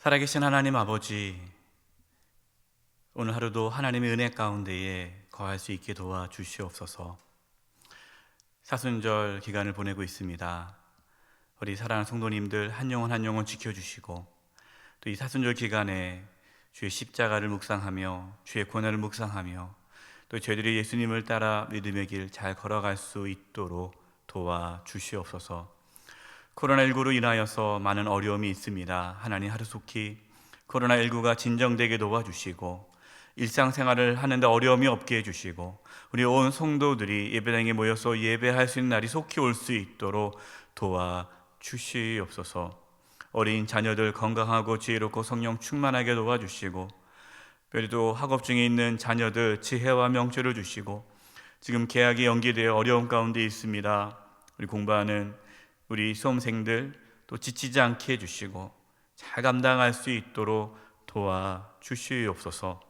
살아계신 하나님 아버지, 오늘 하루도 하나님의 은혜 가운데에 거할 수 있게 도와 주시옵소서. 사순절 기간을 보내고 있습니다. 우리 사랑하는 성도님들 한 영혼 한 영혼 지켜주시고 또 이 사순절 기간에 주의 십자가를 묵상하며 주의 고난을 묵상하며 또 저희들이 예수님을 따라 믿음의 길 잘 걸어갈 수 있도록 도와 주시옵소서. 코로나19로 인하여서 많은 어려움이 있습니다. 하나님 하루속히 코로나19가 진정되게 도와주시고 일상생활을 하는데 어려움이 없게 해주시고 우리 온 성도들이 예배당에 모여서 예배할 수 있는 날이 속히 올 수 있도록 도와주시옵소서 어린 자녀들 건강하고 지혜롭고 성령 충만하게 도와주시고 그래도 학업 중에 있는 자녀들 지혜와 명철을 주시고 지금 계약이 연기되어 어려운 가운데 있습니다. 우리 공부하는 우리 수험생들 또 지치지 않게 해주시고 잘 감당할 수 있도록 도와 주시옵소서.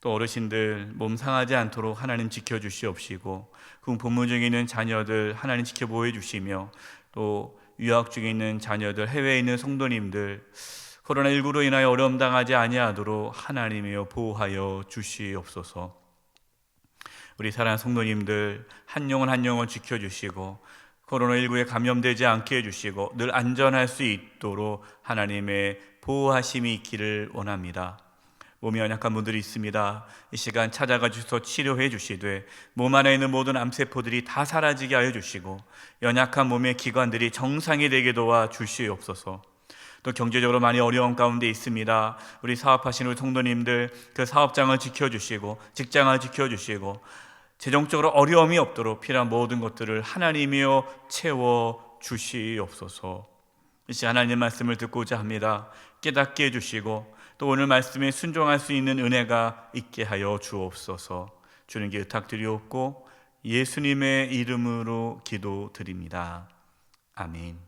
또 어르신들 몸 상하지 않도록 하나님 지켜 주시옵시고 그 본문 중에 있는 자녀들 하나님 지켜보호 주시며 또 유학 중에 있는 자녀들 해외에 있는 성도님들 코로나19로 인하여 어려움 당하지 아니하도록 하나님이여 보호하여 주시옵소서. 우리 사랑하는 성도님들 한 영혼 한 영혼 지켜 주시고 코로나19에 감염되지 않게 해주시고 늘 안전할 수 있도록 하나님의 보호하심이 있기를 원합니다. 몸이 연약한 분들이 있습니다. 이 시간 찾아가 주셔서 치료해 주시되 몸 안에 있는 모든 암세포들이 다 사라지게 하여 주시고 연약한 몸의 기관들이 정상이 되게 도와 주시옵소서. 또 경제적으로 많이 어려운 가운데 있습니다. 우리 사업하시는 우리 성도님들 그 사업장을 지켜주시고 직장을 지켜주시고 재정적으로 어려움이 없도록 필요한 모든 것들을 하나님이여 채워 주시옵소서. 이 시간 하나님 말씀을 듣고자 합니다. 깨닫게 해주시고 또 오늘 말씀에 순종할 수 있는 은혜가 있게 하여 주옵소서. 게 의탁드리옵고 예수님의 이름으로 기도드립니다. 아멘.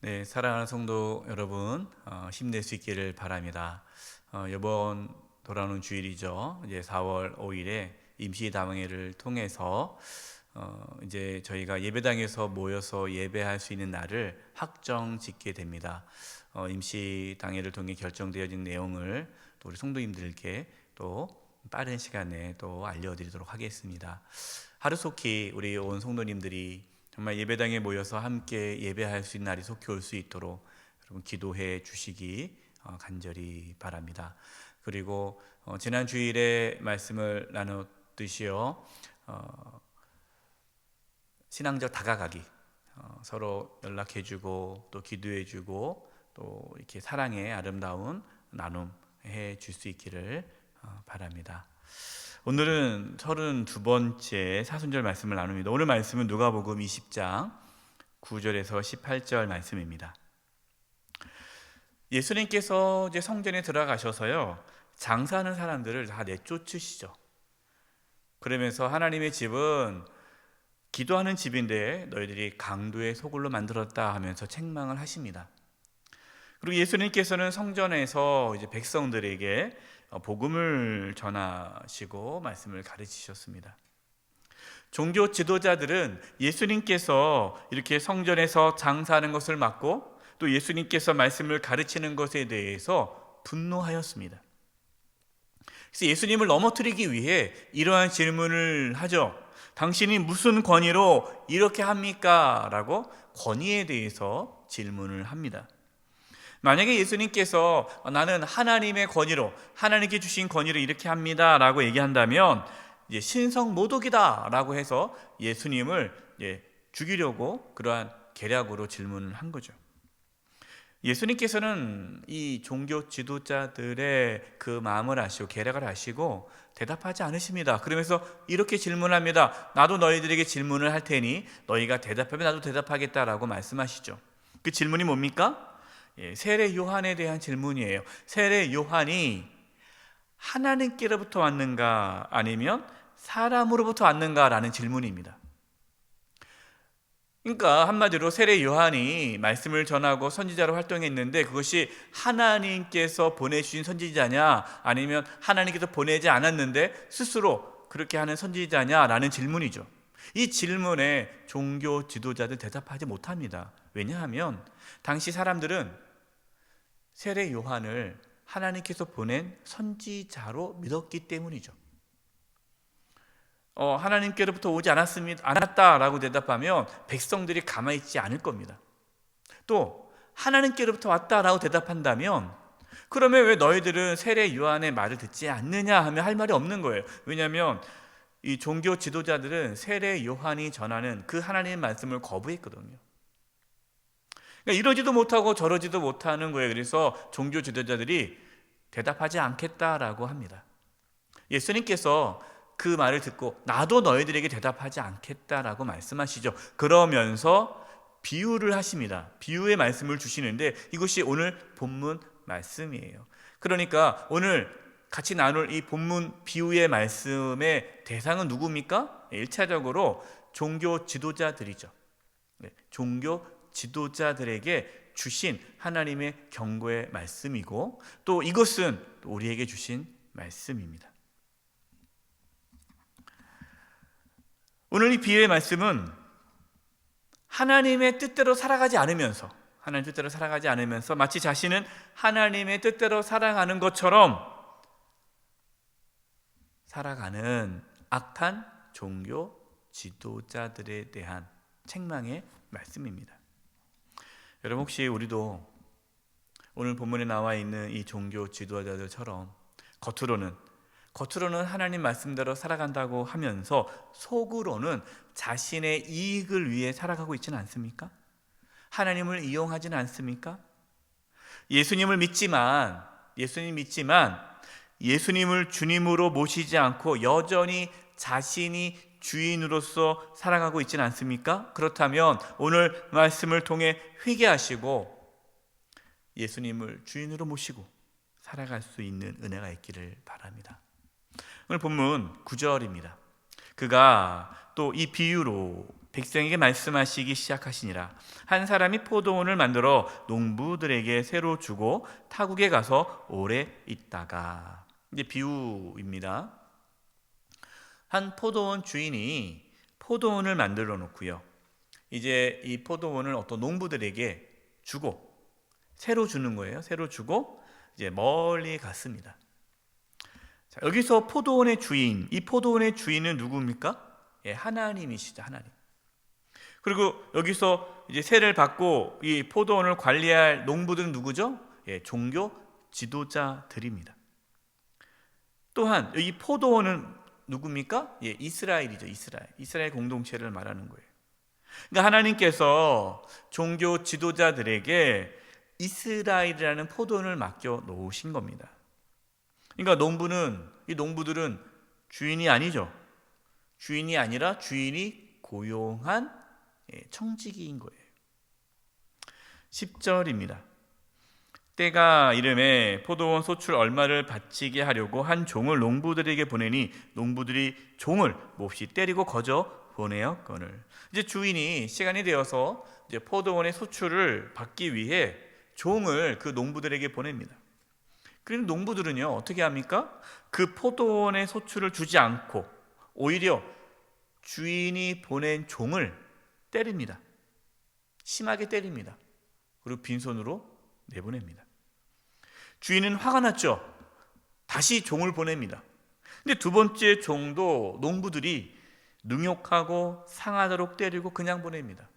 네, 사랑하는 성도 여러분, 어, 힘낼 수 있기를 바랍니다. 어, 이번 돌아오는 주일이죠. 이제 4월 5일에 임시 당회를 통해서 어, 이제 저희가 예배당에서 모여서 예배할 수 있는 날을 확정 짓게 됩니다. 어, 임시 당회를 통해 결정되어진 내용을 또 우리 성도님들께 또 빠른 시간에 또 알려드리도록 하겠습니다. 하루속히 우리 온 성도님들이 정말 예배당에 모여서 함께 예배할 수 있는 날이 속히 올 수 있도록 여러분 기도해 주시기 어, 간절히 바랍니다. 그리고 어, 지난 주일에 말씀을 나눴듯이요 어, 신앙적 다가가기 어, 서로 연락해주고 또 기도해주고 또 이렇게 사랑의 아름다운 나눔 해줄 수 있기를 어, 바랍니다. 오늘은 32번째 사순절 말씀을 나눕니다. 오늘 말씀은 누가복음 20장 9절에서 18절 말씀입니다. 예수님께서 이제 성전에 들어가셔서요. 장사하는 사람들을 다 내쫓으시죠. 그러면서 하나님의 집은 기도하는 집인데 너희들이 강도의 소굴로 만들었다 하면서 책망을 하십니다. 그리고 예수님께서는 성전에서 이제 백성들에게 복음을 전하시고 말씀을 가르치셨습니다. 종교 지도자들은 예수님께서 이렇게 성전에서 장사하는 것을 막고 또 예수님께서 말씀을 가르치는 것에 대해서 분노하였습니다. 그래서 예수님을 넘어뜨리기 위해 이러한 질문을 하죠. 당신이 무슨 권위로 이렇게 합니까? 라고 권위에 대해서 질문을 합니다. 만약에 예수님께서 나는 하나님의 권위로 하나님께 주신 권위로 이렇게 합니다라고 얘기한다면 신성 모독이다라고 해서 예수님을 죽이려고 그러한 계략으로 질문을 한 거죠. 예수님께서는 이 종교 지도자들의 그 마음을 아시고 계략을 아시고 대답하지 않으십니다. 그러면서 이렇게 질문합니다. 나도 너희들에게 질문을 할 테니 너희가 대답하면 나도 대답하겠다라고 말씀하시죠. 그 질문이 뭡니까? 예, 세례 요한에 대한 질문이에요. 세례 요한이 하나님께로부터 왔는가 아니면 사람으로부터 왔는가라는 질문입니다. 그러니까 한마디로 세례 요한이 말씀을 전하고 선지자로 활동했는데 그것이 하나님께서 보내주신 선지자냐 아니면 하나님께서 보내지 않았는데 스스로 그렇게 하는 선지자냐라는 질문이죠. 이 질문에 종교 지도자들 대답하지 못합니다. 왜냐하면 당시 사람들은 세례 요한을 하나님께서 보낸 선지자로 믿었기 때문이죠. 어, 하나님께로부터 오지 않았습니다. 않았다라고 대답하면 백성들이 가만히 있지 않을 겁니다. 또 하나님께로부터 왔다라고 대답한다면 그러면 왜 너희들은 세례 요한의 말을 듣지 않느냐 하면 할 말이 없는 거예요. 왜냐하면 이 종교 지도자들은 세례 요한이 전하는 그 하나님의 말씀을 거부했거든요. 그러니까 이러지도 못하고 저러지도 못하는 거예요. 그래서 종교 지도자들이 대답하지 않겠다라고 합니다. 예수님께서 그 말을 듣고 나도 너희들에게 대답하지 않겠다라고 말씀하시죠. 그러면서 비유를 하십니다. 비유의 말씀을 주시는데 이것이 오늘 본문 말씀이에요. 그러니까 오늘 같이 나눌 이 본문 비유의 말씀의 대상은 누굽니까? 1차적으로 종교 지도자들이죠. 네, 종교 지도자들에게 주신 하나님의 경고의 말씀이고 또 이것은 우리에게 주신 말씀입니다. 오늘 이 비유의 말씀은 하나님의 뜻대로 살아가지 않으면서 하나님 뜻대로 살아가지 않으면서 마치 자신은 하나님의 뜻대로 살아가는 것처럼 살아가는 악한 종교 지도자들에 대한 책망의 말씀입니다. 여러분 혹시 우리도 오늘 본문에 나와 있는 이 종교 지도자들처럼 겉으로는 겉으로는 하나님 말씀대로 살아간다고 하면서 속으로는 자신의 이익을 위해 살아가고 있지는 않습니까? 하나님을 이용하지는 않습니까? 예수님을 믿지만 예수님 믿지만 예수님을 주님으로 모시지 않고 여전히 자신이 주인으로서 살아가고 있지는 않습니까? 그렇다면 오늘 말씀을 통해 회개하시고 예수님을 주인으로 모시고 살아갈 수 있는 은혜가 있기를 바랍니다. 오늘 본문 9절입니다. 그가 또 이 비유로 백성에게 말씀하시기 시작하시니라. 한 사람이 포도원을 만들어 농부들에게 새로 주고 타국에 가서 오래 있다가 이제 비유입니다. 한 포도원 주인이 포도원을 만들어 놓고요. 이제 이 포도원을 어떤 농부들에게 주고 새로 주는 거예요. 새로 주고 이제 멀리 갔습니다. 자, 여기서 포도원의 주인, 이 포도원의 주인은 누굽니까? 예, 하나님이시죠, 하나님. 그리고 여기서 이제 세를 받고 이 포도원을 관리할 농부들은 누구죠? 예, 종교 지도자들입니다. 또한 이 포도원은 누굽니까? 예, 이스라엘이죠, 이스라엘. 이스라엘 공동체를 말하는 거예요. 그러니까 하나님께서 종교 지도자들에게 이스라엘이라는 포도원을 맡겨 놓으신 겁니다. 그러니까 농부는 이 농부들은 주인이 아니죠. 주인이 아니라 주인이 고용한 예, 청지기인 거예요. 10절입니다. 때가 이름에 포도원 소출 얼마를 바치게 하려고 한 종을 농부들에게 보내니 농부들이 종을 몹시 때리고 거저 보내었거늘. 이제 주인이 시간이 되어서 이제 포도원의 소출을 받기 위해 종을 그 농부들에게 보냅니다. 그런데 농부들은요 어떻게 합니까? 그 포도원의 소출을 주지 않고 오히려 주인이 보낸 종을 때립니다. 심하게 때립니다. 그리고 빈손으로 내보냅니다. 주인은 화가 났죠. 다시 종을 보냅니다. 근데 두 번째 종도 농부들이 능욕하고 상하도록 때리고 그냥 보냅니다.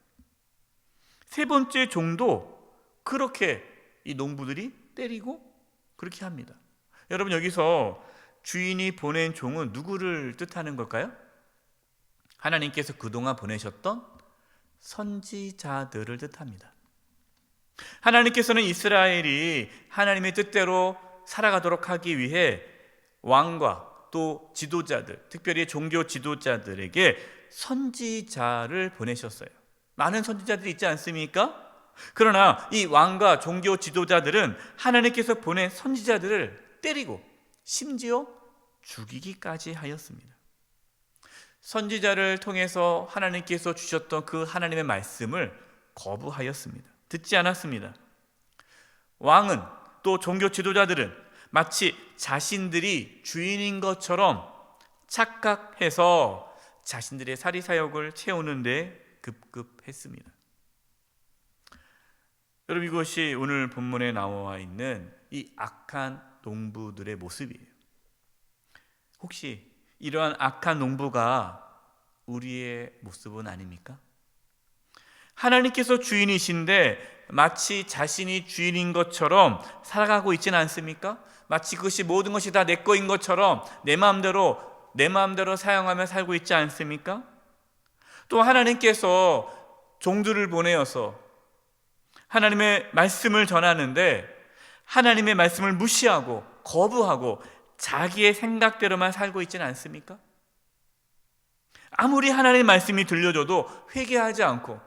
세 번째 종도 그렇게 이 농부들이 때리고 그렇게 합니다. 여러분 여기서 주인이 보낸 종은 누구를 뜻하는 걸까요? 하나님께서 그동안 보내셨던 선지자들을 뜻합니다. 하나님께서는 이스라엘이 하나님의 뜻대로 살아가도록 하기 위해 왕과 또 지도자들, 특별히 종교 지도자들에게 선지자를 보내셨어요. 많은 선지자들이 있지 않습니까? 그러나 이 왕과 종교 지도자들은 하나님께서 보낸 선지자들을 때리고 심지어 죽이기까지 하였습니다. 선지자를 통해서 하나님께서 주셨던 그 하나님의 말씀을 거부하였습니다. 듣지 않았습니다. 왕은 또 종교 지도자들은 마치 자신들이 주인인 것처럼 착각해서 자신들의 사리 사욕을 채우는데 급급했습니다. 여러분 이것이 오늘 본문에 나와 있는 이 악한 농부들의 모습이에요. 혹시 이러한 악한 농부가 우리의 모습은 아닙니까? 하나님께서 주인이신데 마치 자신이 주인인 것처럼 살아가고 있지는 않습니까? 마치 그것이 모든 것이 다 내 거인 것처럼 내 마음대로 내 마음대로 사용하며 살고 있지 않습니까? 또 하나님께서 종들을 보내어서 하나님의 말씀을 전하는데 하나님의 말씀을 무시하고 거부하고 자기의 생각대로만 살고 있지는 않습니까? 아무리 하나님의 말씀이 들려줘도 회개하지 않고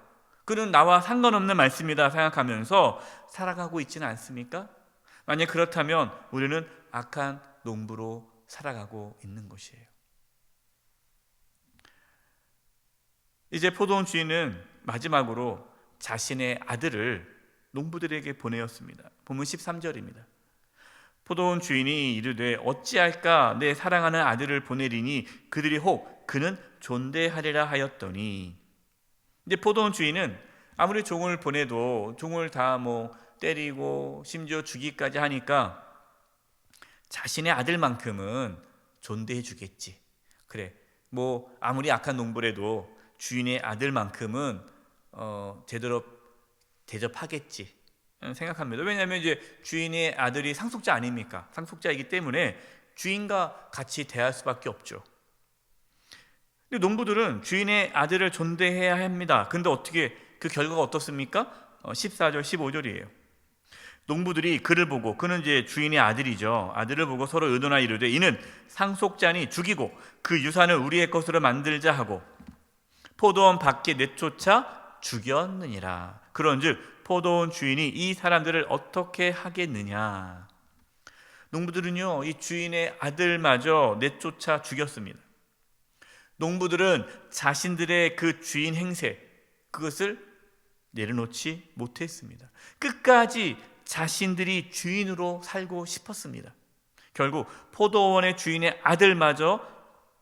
그는 나와 상관없는 말씀이다 생각하면서 살아가고 있지는 않습니까? 만약 그렇다면 우리는 악한 농부로 살아가고 있는 것이에요. 이제 포도원 주인은 마지막으로 자신의 아들을 농부들에게 보내었습니다. 본문 13절입니다. 포도원 주인이 이르되 어찌할까 내 사랑하는 아들을 보내리니 그들이 혹 그는 존대하리라 하였더니 이제 포도원 주인은 아무리 종을 보내도 종을 다 뭐 때리고 심지어 죽이까지 하니까 자신의 아들만큼은 존대해 주겠지. 그래. 뭐 아무리 악한 농부래도 주인의 아들만큼은 어, 제대로 대접하겠지 생각합니다. 왜냐하면 이제 주인의 아들이 상속자 아닙니까? 상속자이기 때문에 주인과 같이 대할 수밖에 없죠. 근데 농부들은 주인의 아들을 존대해야 합니다. 근데 어떻게 그 결과가 어떻습니까? 14절, 15절이에요. 농부들이 그를 보고 그는 이제 주인의 아들이죠. 아들을 보고 서로 의논하 이르되 이는 상속자니 죽이고 그 유산을 우리의 것으로 만들자 하고 포도원 밖에 내쫓아 죽였느니라. 그런즉 포도원 주인이 이 사람들을 어떻게 하겠느냐? 농부들은요 이 주인의 아들마저 내쫓아 죽였습니다. 농부들은 자신들의 그 주인 행세 그것을 내려놓지 못했습니다. 끝까지 자신들이 주인으로 살고 싶었습니다. 결국 포도원의 주인의 아들마저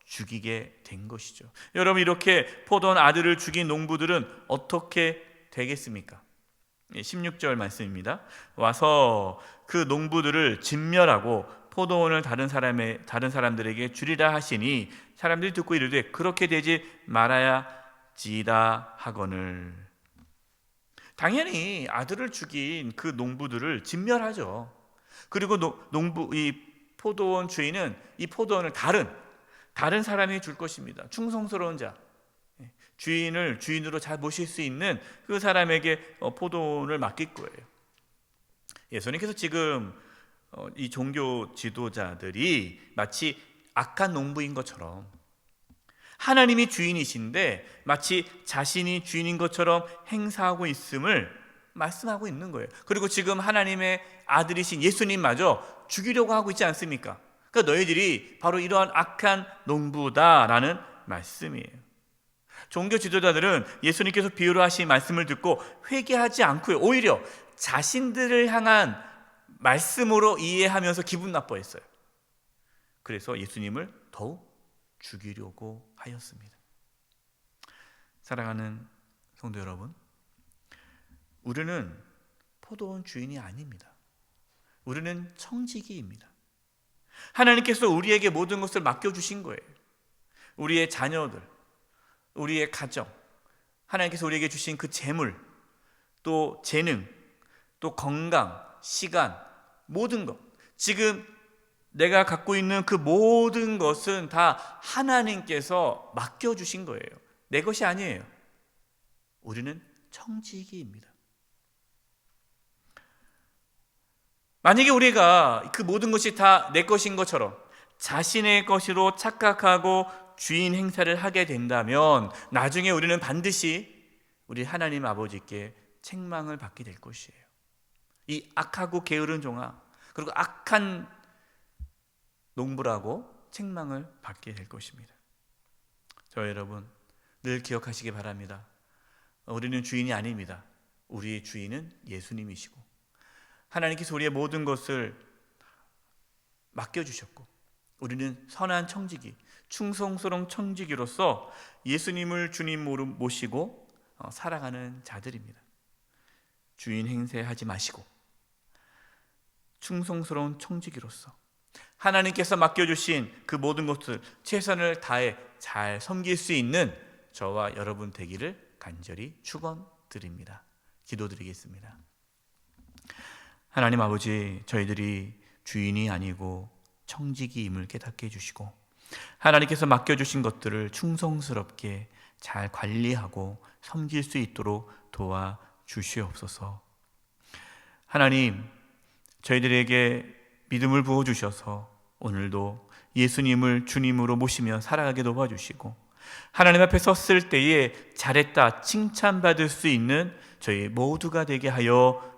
죽이게 된 것이죠. 여러분 이렇게 포도원 아들을 죽인 농부들은 어떻게 되겠습니까? 16절 말씀입니다. 와서 그 농부들을 진멸하고 포도원을 다른 사람의 다른 사람들에게 주리라 하시니 사람들이 듣고 이르되 그렇게 되지 말아야 지다 하거늘 당연히 아들을 죽인 그 농부들을 진멸하죠. 그리고 농부 이 포도원 주인은 이 포도원을 다른 다른 사람이 줄 것입니다. 충성스러운 자. 예, 주인을 주인으로 잘 모실 수 있는 그 사람에게 어, 포도원을 맡길 거예요. 예수님께서 지금 어, 이 종교 지도자들이 마치 악한 농부인 것처럼 하나님이 주인이신데 마치 자신이 주인인 것처럼 행사하고 있음을 말씀하고 있는 거예요. 그리고 지금 하나님의 아들이신 예수님마저 죽이려고 하고 있지 않습니까? 그러니까 너희들이 바로 이러한 악한 농부다라는 말씀이에요. 종교 지도자들은 예수님께서 비유로 하신 말씀을 듣고 회개하지 않고요. 오히려 자신들을 향한 말씀으로 이해하면서 기분 나빠했어요. 그래서 예수님을 더욱 죽이려고 하였습니다. 사랑하는 성도 여러분, 우리는 포도원 주인이 아닙니다. 우리는 청지기입니다. 하나님께서 우리에게 모든 것을 맡겨주신 거예요. 우리의 자녀들, 우리의 가정, 하나님께서 우리에게 주신 그 재물, 또 재능, 또 건강, 시간, 모든 것. 지금 내가 갖고 있는 그 모든 것은 다 하나님께서 맡겨주신 거예요. 내 것이 아니에요. 우리는 청지기입니다. 만약에 우리가 그 모든 것이 다 내 것인 것처럼 자신의 것으로 착각하고 주인 행사를 하게 된다면 나중에 우리는 반드시 우리 하나님 아버지께 책망을 받게 될 것이에요. 이 악하고 게으른 종아 그리고 악한 농부라고 책망을 받게 될 것입니다. 저 여러분 늘 기억하시기 바랍니다. 우리는 주인이 아닙니다. 우리의 주인은 예수님이시고 하나님께서 우리의 모든 것을 맡겨주셨고 우리는 선한 청지기 충성스러운 청지기로서 예수님을 주님으로 모시고 어, 살아가는 자들입니다. 주인 행세하지 마시고 충성스러운 청지기로서 하나님께서 맡겨주신 그 모든 것을 최선을 다해 잘 섬길 수 있는 저와 여러분 되기를 간절히 축원드립니다. 기도드리겠습니다. 하나님 아버지, 저희들이 주인이 아니고 청지기임을 깨닫게 해주시고 하나님께서 맡겨주신 것들을 충성스럽게 잘 관리하고 섬길 수 있도록 도와 주시옵소서. 하나님, 저희들에게 믿음을 부어 주셔서 오늘도 예수님을 주님으로 모시며 살아가게 도와주시고 하나님 앞에 섰을 때에 잘했다 칭찬받을 수 있는 저희 모두가 되게 하여